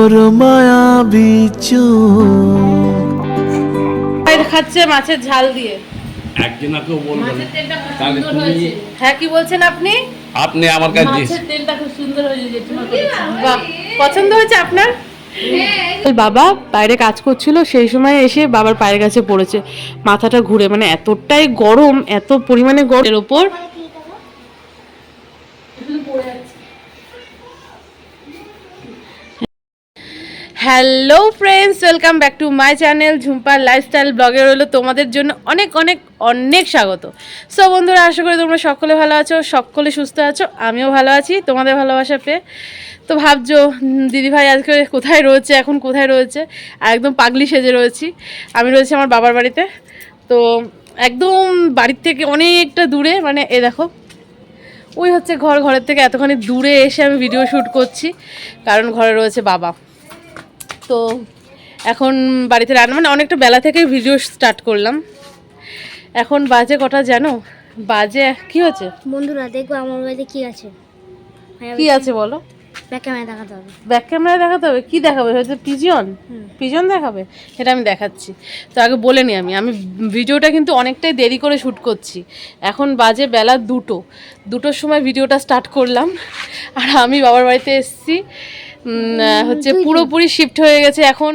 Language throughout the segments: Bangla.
তোর মায়া বিচু। খাচ্ছে মাছের ঝাল দিয়ে। একজনাকেও বলব না। মাছের তেলটা খুব তাহলে তুমি হ্যাঁ কি বলছেন আপনি? আপনি আমার কাছে মাছের তেলটা খুব সুন্দর হয়েছে বাহ পছন্দ হয়েছে আপনার? বাবা বাইরে কাজ করছিল সেই সময় এসে বাবার পায়ের কাছে পড়েছে। মাথাটা ঘুরে মানে এতটাই গরম এত পরিমাণে গরমের ওপর hello friends, welcome back to my channel ঝুম্পার lifestyle ব্লগে রইল তোমাদের জন্য অনেক অনেক অনেক স্বাগত। সো বন্ধুরা, আশা করি তোমরা সকলে ভালো আছো, সকলে সুস্থ আছো, আমিও ভালো আছি, তোমাদের ভালোবাসা পেয়ে। তো ভাবছ দিদিভাই আজকে কোথায় রয়েছে, এখন কোথায় রয়েছে? আর একদম পাগলি সেজে রয়েছি। আমি রয়েছি আমার বাবার বাড়িতে। তো একদম বাড়ির থেকে অনেকটা দূরে মানে এ দেখো, ওই হচ্ছে ঘর, ঘরের থেকে এতখানি দূরে এসে আমি ভিডিও শ্যুট করছি, কারণ ঘরে রয়েছে বাবা। তো এখন বাড়িতে রান্না মানে অনেকটা বেলা থেকেই ভিডিও স্টার্ট করলাম। এখন বাজে কটা জানো? বাজে কি হচ্ছে বন্ধুরা দেখব আমার বাড়িতে কি আছে। কি আছে বলো? ব্যাক ক্যামেরা দেখাতে হবে। ব্যাক ক্যামেরা দেখাতে হবে? কি দেখাবে? হয়তো পিজন? পিজন দেখাবে? সেটা আমি দেখাচ্ছি। তো আগে বলে নিই আমি। আমি ভিডিওটা কিন্তু অনেকটাই দেরি করে শ্যুট করছি। এখন বাজে বেলা দুটো। দুটোর সময় ভিডিওটা স্টার্ট করলাম। আর আমি বাবার বাড়িতে এসেছি। হচ্ছে পুরোপুরি শিফট হয়ে গেছে এখন।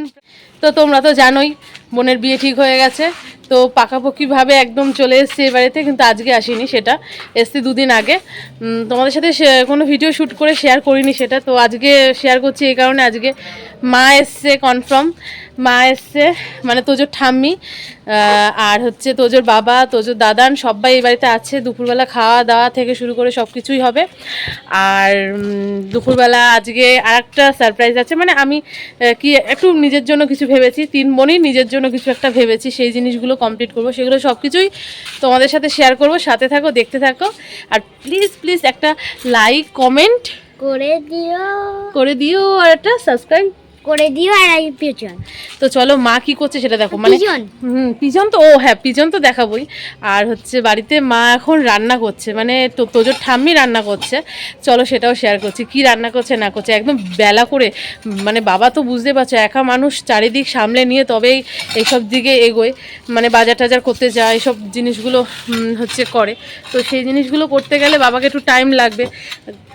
তো তোমরা তো জানোই বোনের বিয়ে ঠিক হয়ে গেছে। তো পাকাপাকিভাবে একদম চলে এসছে এ বাড়িতে কিন্তু আজকে আসিনি সেটা। এসছি দুদিন আগে। তোমাদের সাথে কোনো ভিডিও শ্যুট করে শেয়ার করিনি সেটা। তো আজকে শেয়ার করছি এই কারণে আজকে মা এসছে কনফার্ম মা এসছে মানে তোজোর ঠাম্মি আর হচ্ছে তোজোর বাবা তোজোর দাদান সবাই এই বাড়িতে আছে দুপুরবেলা খাওয়া দাওয়া থেকে শুরু করে সব কিছুই হবে। আর দুপুরবেলা আজকে আর একটা সারপ্রাইজ আছে মানে আমি কি একটু নিজের জন্য কিছু ভেবেছি তিন বোনই নিজের জন্য কিছু একটা ভেবেছি সেই জিনিসগুলো কমপ্লিট করব সেগুলো সব কিছুই তোমাদের সাথে শেয়ার করব সাথে থাকো দেখতে থাকো। আর প্লিজ প্লিজ একটা লাইক কমেন্ট করে দিও। করে দিও আর একটা সাবস্ক্রাইব করে দিও আর এই পিছন তো চলো মা কি করছে সেটা দেখো। মানে পিজন? হুম পিজন তো ও হ্যাঁ পিজন তো দেখাবই। আর হচ্ছে বাড়িতে মা এখন রান্না করছে। মানে তো তোজোর ঠাম্মি রান্না করছে। চলো সেটাও শেয়ার করছি। কি রান্না করছে না করছে একদম বেলা করে। মানে বাবা তো বুঝতে পারছ একা মানুষ চারিদিক সামলে নিয়ে তবেই এইসব দিকে এগোয়। মানে বাজার টাজার করতে যায় এইসব জিনিসগুলো হচ্ছে করে। তো সেই জিনিসগুলো করতে গেলে বাবাকে একটু টাইম লাগবে।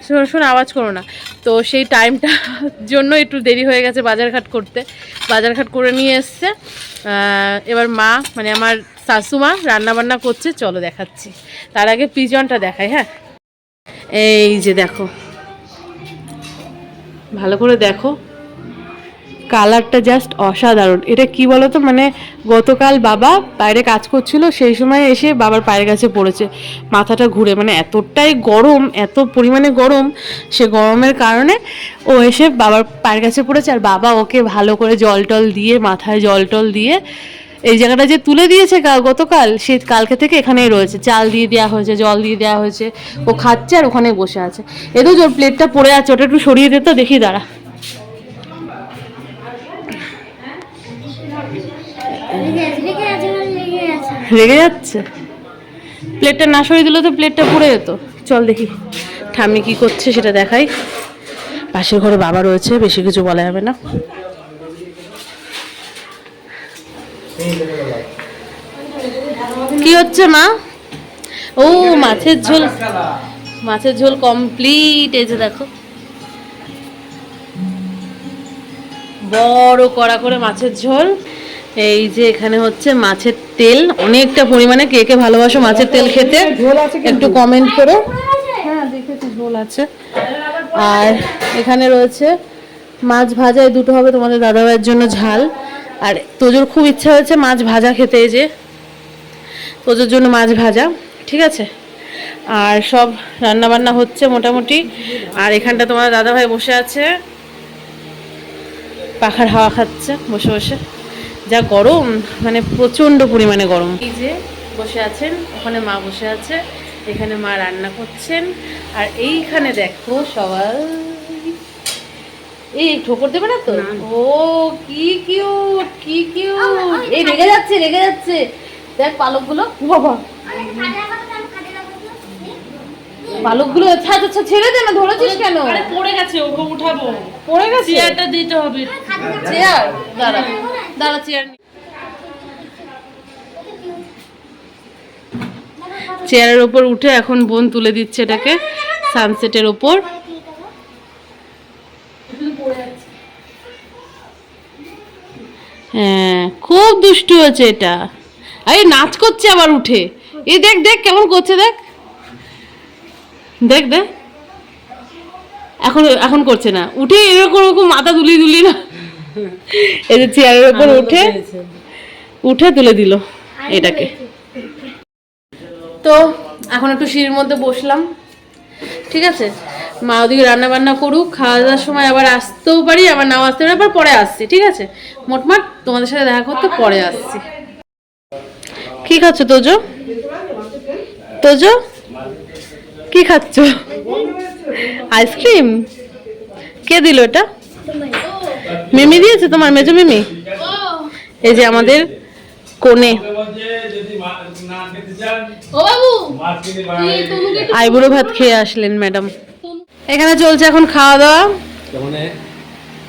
শোনো শোনো আওয়াজ করো না। তো সেই টাইমটা জন্য একটু দেরি হয়ে গেছে বাজারঘাট করতে। বাজারঘাট করে নিয়ে এসছে। এবার মা মানে আমার শাশুমা রান্নাবান্না করছে, চলো দেখাচ্ছি। তার আগে পিজনটা দেখায় হ্যাঁ? এই যে দেখো। ভালো করে দেখো। কালারটা জাস্ট অসাধারণ। এটা কি বলতো? মানে গতকাল বাবা বাইরে কাজ করছিল, সেই সময় এসে বাবার পায়ের কাছে পড়েছে। মাথাটা ঘুরে মানে এতটাই গরম, এত পরিমাণে গরম, সে গরমের কারণে ও এসে বাবার পায়ের কাছে পড়েছে আর বাবা ওকে ভালো করে জল টল দিয়ে, মাথায় জল টল দিয়ে এই জায়গাটা যে তুলে দিয়েছে গতকাল, সে কালকে থেকে এখানেই রয়েছে। চাল দিয়ে দেওয়া হয়েছে, জল দিয়ে দেওয়া হয়েছে। ও খাচ্ছে আর ওখানে বসে আছে। এতো জোর প্লেটটা পড়ে আছে, ওটা একটু সরিয়ে দে তো, দেখি দাঁড়া। রেগে যাচ্ছে? প্লেটটা না সরিয়ে দিলে তো প্লেটটা পড়ে যেত। চল দেখি, ঠাম্মি কি করছে সেটা দেখাই। পাশের ঘরে বাবা রয়েছে, বেশি কিছু বলা যাবে না। কি হচ্ছে মা? ও, মাছের ঝোল। মাছের ঝোল কমপ্লিট এই যে দেখো। বড় কড়া করে মাছের ঝোল। এই যে এখানে হচ্ছে মাছের তেল। অনেকটা পরিমাণে কে কে ভালোবাসো মাছের তেল খেতে, একটু কমেন্ট করো। হ্যাঁ দেখেছি, ঝোল আছে। আর এখানে রয়েছে মাছ ভাজা, এই দুটো হবে তোমাদের দাদাভাইয়ের জন্য ঝাল। আর তোজোর খুব ইচ্ছা হয়েছে মাছ ভাজা খেতে, এই যে তোজোর জন্য মাছ ভাজা, ঠিক আছে? আর সব রান্না বান্না হচ্ছে মোটামুটি। আর এখানটা তোমার দাদাভাই বসে আছে। পাখার হাওয়া খাচ্ছে, বসে বসে। যা গরম মানে প্রচণ্ড পরিমাণে গরম। এই যে বসে আছেন ওখানে মা বসে আছে এখানে মা রান্না করছেন আর এইখানে দেখো সবাই। এই ঠোকর দেবে না তো? ও কি কিউট কি কিউট এই রেগে যাচ্ছে রেগে যাচ্ছে। দেখ পালকগুলো। বাবা। পালকগুলো আচ্ছা আচ্ছা ছেড়ে দে না ধরেছিস কেন? আরে পড়ে গেছে ওকে উঠাবো। পড়ে গেছে? চেয়ারটা দিতে হবে। চেয়ার দাঁড়া। দাঁড়া চেয়ার চেয়ারের ওপর উঠে এখন বোন তুলে দিচ্ছে এটাকে সানসেটের ওপর। হ্যাঁ খুব দুষ্টু হয়েছে এটা। আরে নাচ করছে আবার উঠে। এই দেখ দেখ কেমন করছে দেখ। দেখ দেখ। এখন এখন করছে না। উঠে এরকম মাথা দুলিয়ে দুলিয়ে না। এই যে চেয়ারের উপর উঠে উঠে তুলে দিল এটাকে। তো এখন একটু সিঁড়ির মধ্যে বসলাম। ঠিক আছে? মা ওদিকে রান্না বান্না করুক খাওয়া দাওয়ার সময় আবার আসতেও পারি আবার নাও আসতে পারি আবার পরে আসছি ঠিক আছে? মোটমাট তোমাদের সাথে দেখা করতে পরে আসছি। কি খাচ্ছ তোজো? তোজো? কি খাচ্ছ? আইসক্রিম? কে দিল এটা? মিমি দিয়েছে তোমার মেজো মিমি? এই যে আমাদের কোণে। আইবুড়ো ভাত খেয়ে আসলেন ম্যাডাম। এখানে চলছে এখন খাওয়া দাওয়া।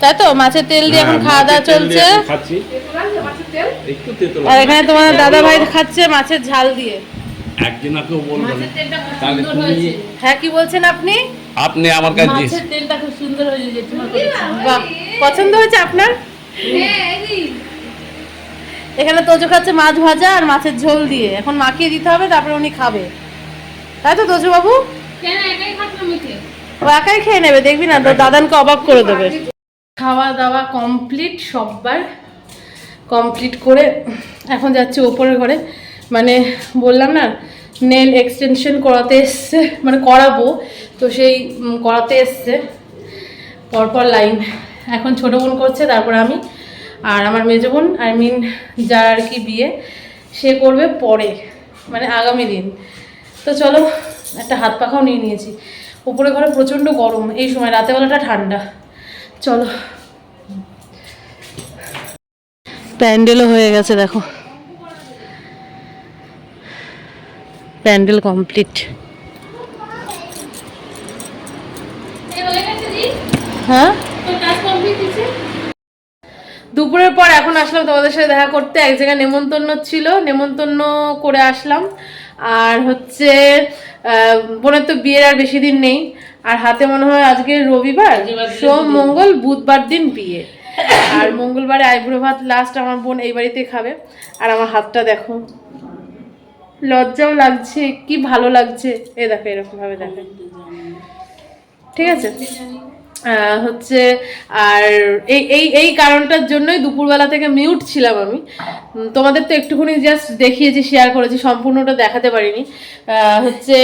তাই তো মাছের তেল দিয়ে এখন খাওয়া দাওয়া চলছে। খাচ্ছি। একটু তেতো আর এখানে তোমার দাদা ভাই খাচ্ছে মাছের ঝাল দিয়ে। একজনাকেও বলব হ্যাঁ কি বলছেন আপনি? আপনি আমার কাছে দিয়েছেন। মাছের তেলটা খুব সুন্দর হয়েছে। বাহ পছন্দ হয়েছে আপনার? এখানে তোজো খাচ্ছে মাছ ভাজা আর মাছের ঝোল দিয়ে। এখন মাখিয়ে দিতে হবে তারপরে উনি খাবে। তাই তো তোজো বাবু ও একাই খেয়ে নেবে দেখবি না তো দাদানকে অবাক করে দেবে। খাওয়া দাওয়া কমপ্লিট সববার কমপ্লিট করে এখন যাচ্ছি ওপরের ঘরে। মানে বললাম না নেল এক্সটেনশন করাতে এসছে মানে করাবো। তো সেই করাতে এসছে। পরপর লাইন। এখন ছোটো বোন করছে, তারপর আমি। আর আমার মেজো বোন, আই মিন যার আর কি বিয়ে, সে করবে পরে মানে আগামী দিন। তো চলো, একটা হাত পাখাও নিয়ে নিয়েছি। উপরে ঘরে প্রচণ্ড গরম, এই সময় রাতেবেলাটা ঠান্ডা। চলো। প্যান্ডেলও হয়ে গেছে, দেখো। প্যান্ডেল কমপ্লিট এ হয়ে? হ্যাঁ দুপুরের পর এখন আসলাম তোমাদের সাথে দেখা করতে। এক জায়গায় নেমন্তন্ন ছিল। নেমন্তন্ন করে আসলাম। আর হচ্ছে বোনের তো বিয়ের আর বেশি দিন নেই। আর হাতে মনে হয় আজকে রবিবার। সোম মঙ্গল বুধবার দিন বিয়ে। আর মঙ্গলবারে আইব্রো ভাত লাস্ট আমার বোন এই বাড়িতে খাবে। আর আমার হাতটা দেখো। লজ্জাও লাগছে। কি ভালো লাগছে। এ দেখো এরকম ভাবে দেখো। ঠিক আছে? হচ্ছে, আর এই এই এই কারণটার জন্যই দুপুরবেলা থেকে মিউট ছিলাম আমি। তোমাদের তো একটুখানি জাস্ট দেখিয়েছি শেয়ার করেছি, সম্পূর্ণটা দেখাতে পারিনি। হচ্ছে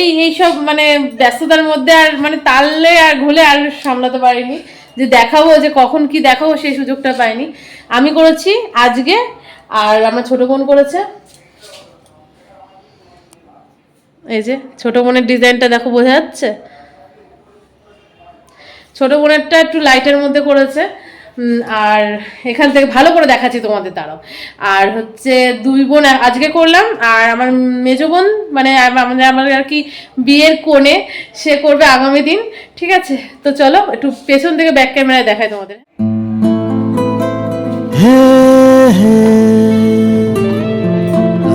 এই এই সব মানে ব্যস্ততার মধ্যে আর মানে তাললে আর ঘুলে আর সামলাতে পারিনি। যে দেখাবো, যে কখন কি দেখাবো, সেই সুযোগটা পাইনি। আমি করেছি আজকে, আর আমার ছোট বোন করেছে। এই যে, ছোট বোনের ডিজাইনটা দেখো, বোঝা যাচ্ছে? ছোট বোনেরটা একটু লাইটের মধ্যে করেছে। আর এখান থেকে ভালো করে দেখাচ্ছি তোমাদের তারাও। আর হচ্ছে দুই বোন আজকে করলাম, আর আমার মেজো বোন মানে আম- আমাদের আমাদের আর কি বিয়ের কোণে সে করবে আগামী দিন, ঠিক আছে? তো চলো, একটু পেছন থেকে ব্যাক ক্যামেরায় দেখাই তোমাদের।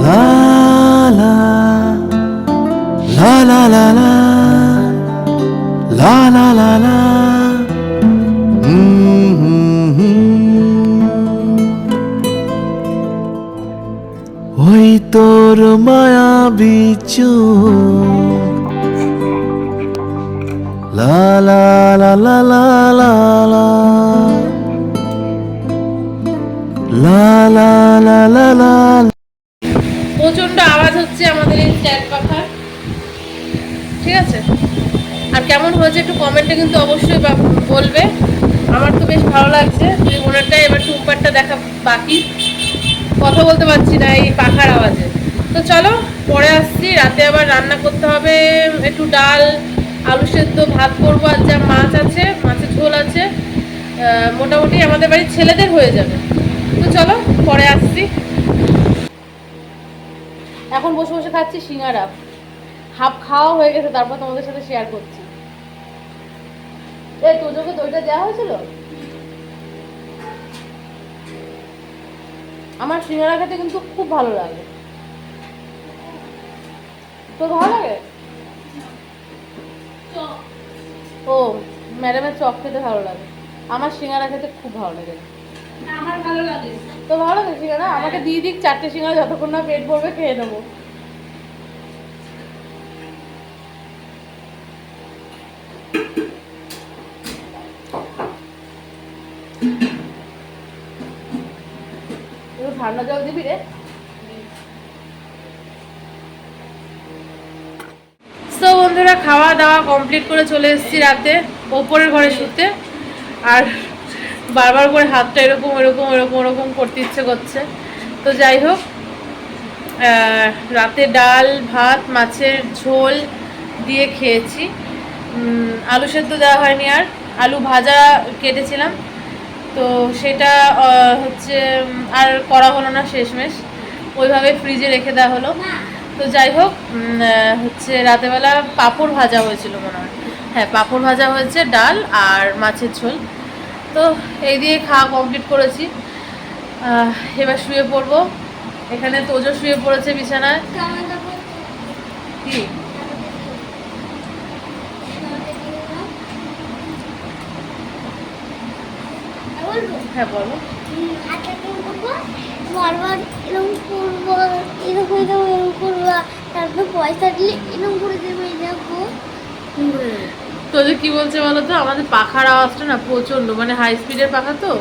লা লা লা লা লা তোর মায়া বিচু। লা লা লা লা লা লা লা। La la la la la প্রচণ্ড আওয়াজ হচ্ছে আমাদের এই স্ট্যান্ড পাখার। ঠিক আছে? আর কেমন হয়েছে একটু কমেন্টে কিন্তু অবশ্যই বলবে। আমার তো বেশ ভালো লাগছে। বোনেরটাই এবার টুম্পারটা দেখা বাকি। কথা বলতে পারছি না এই পাখার আওয়াজে। তো চলো, পরে আসছি। রাতে আবার রান্না করতে হবে। একটু ডাল, আলু সেদ্ধ ভাত করব। আর যা মাছ আছে, মাছের ঝোল আছে মোটামুটি আমাদের বাড়ির ছেলেদের হয়ে যাবে। তো চলো, পরে আসছি। এখন বসে বসে খাচ্ছি সিঙ্গারা। হাফ খাওয়া হয়ে গেছে, তারপর তোমাদের সাথে শেয়ার করছি। এ তোজোকে দইটা দেওয়া হয়েছিল? আমার সিঙ্গারা খেতে কিন্তু খুব ভালো লাগে। তোর ভালো লাগে? ও ম্যাডামের চপ খেতে ভালো লাগে। আমার সিঙ্গারা খেতে খুব ভালো লাগে। আমার ভালো লাগে। তো ভালো লাগে সিঙ্গারা? আমাকে দিয়ে দিক চারটে সিঙ্গারা যতক্ষণ না পেট ভরবে খেয়ে নেব। ঠান্ডা জল দিবি রে তো বন্ধুরা খাওয়া দাওয়া কমপ্লিট করে চলে এসেছি রাতে, ওপরের ঘরে শুতে। আর বারবার করে হাতটা এরকম এরকম এরকম এরকম করতে ইচ্ছে করছে। তো যাই হোক রাতে ডাল, ভাত, মাছের ঝোল দিয়ে খেয়েছি। আলু সেদ্ধ দেওয়া হয়নি আর। আলু ভাজা কেটেছিলাম। তো সেটা হচ্ছে আর করা হলো না শেষমেশ। ওইভাবে ফ্রিজে রেখে দেওয়া হলো। তো যাই হোক হচ্ছে রাতেবেলা পাঁপড় ভাজা হয়েছিল মনে হয়। হ্যাঁ পাঁপড় ভাজা হয়েছে, ডাল আর মাছের ঝোল। তো এই দিয়ে খাওয়া কমপ্লিট করেছি। এবার শুয়ে পড়ব। এখানে তোজো শুয়ে পড়েছে বিছানায়। কি? হ্যাঁ বলো। করব বারবার এরকম করব এরকম এরকম এরকম করব তারপর পয়সা দিলে এরকম করে দেবো এই দেখো। তোদের কি বলছে বলো তো? আমাদের পাখার আওয়াজটা না প্রচণ্ড মানে হাই স্পিডের পাখা তো।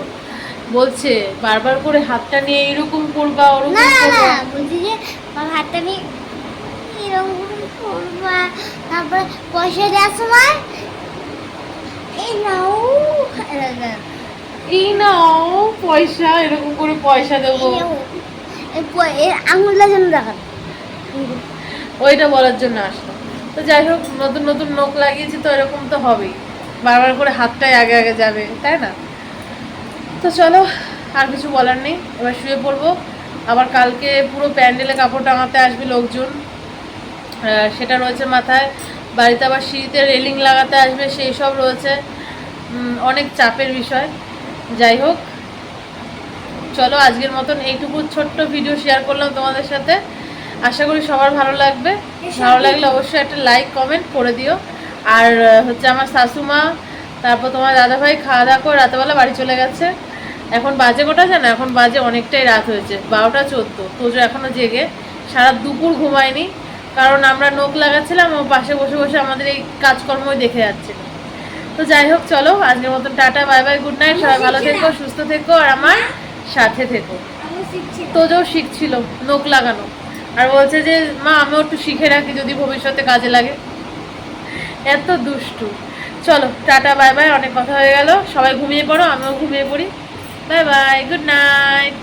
বলছে বারবার করে হাতটা নিয়ে এরকম করবা ওরকম না না করবা। না বলছি যে আমার হাতটা নিয়ে এরকম করে করবা। তারপরে পয়সা দেওয়ার সময় এই নাও। এই নাও পয়সা এরকম করে পয়সা দেবো। আঙুলটা যেন দেখান। ওইটা বলার জন্য আসলাম তো যাই হোক নতুন নতুন নোক লাগিয়েছি তো এরকম তো হবেই। বারবার করে হাতটাই আগে আগে যাবে তাই না? তো চলো আর কিছু বলার নেই। এবার শুয়ে পড়ব। আবার কালকে পুরো প্যান্ডেলে কাপড় টাঙাতে আসবে লোকজন। সেটা রয়েছে মাথায়। বাড়িতে আবার সিঁড়িতে রেলিং লাগাতে আসবে সেই সব রয়েছে। অনেক চাপের বিষয়। যাই হোক চলো আজকের মতন এইটুকু ছোট্ট ভিডিও শেয়ার করলাম তোমাদের সাথে। আশা করি সবার ভালো লাগবে। ভালো লাগলে অবশ্যই একটা লাইক কমেন্ট করে দিও। আর হচ্ছে আমার শাশুমা তারপর তোমার দাদাভাই খাওয়া দাওয়া করে রাতেবেলা বাড়ি চলে গেছে। এখন বাজে কোটা জানো? এখন বাজে অনেকটাই রাত হয়েছে বারোটা চোদ্দ। তোজো এখনও জেগে। সারা দুপুর ঘুমায়নি। কারণ আমরা নোক লাগাচ্ছিলাম ও পাশে বসে বসে আমাদের এই কাজকর্মই দেখে যাচ্ছিল। তো যাই হোক, চলো, আজকের মতন tata, bye bye good night সবাই ভালো থেকো, সুস্থ থেকো, আর আমার সাথে থেকো। তোজও শিখছিল নোক লাগানো। আর বলছে যে, মা, আমিও একটু শিখে রাখি যদি ভবিষ্যতে কাজে লাগে। এত দুষ্টু। চলো, টাটা, বাই বাই, অনেক কথা হয়ে গেল। সবাই ঘুমিয়ে পড়ো, আমিও ঘুমিয়ে পড়ি। By bye good night